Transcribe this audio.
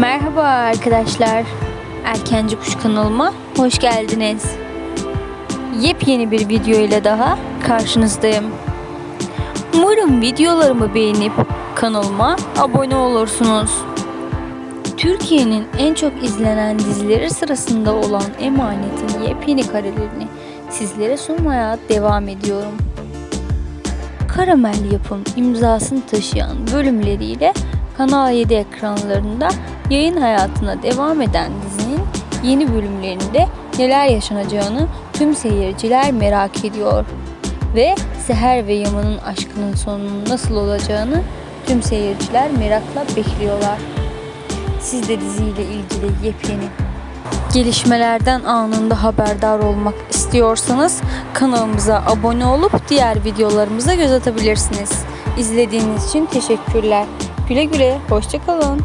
Merhaba arkadaşlar. Erkenci Kuş kanalıma hoş geldiniz. Yepyeni bir video ile daha karşınızdayım. Umarım videolarımı beğenip kanalıma abone olursunuz. Türkiye'nin en çok izlenen dizileri sırasında olan Emanet'in yepyeni karelerini sizlere sunmaya devam ediyorum. Karamel yapım imzasını taşıyan bölümleriyle Kanal 7 ekranlarında yayın hayatına devam eden dizinin yeni bölümlerinde neler yaşanacağını tüm seyirciler merak ediyor. Ve Seher ve Yaman'ın aşkının sonunun nasıl olacağını tüm seyirciler merakla bekliyorlar. Siz de diziyle ilgili yepyeni gelişmelerden anında haberdar olmak istiyorsanız kanalımıza abone olup diğer videolarımıza göz atabilirsiniz. İzlediğiniz için teşekkürler. Güle güle, hoşçakalın.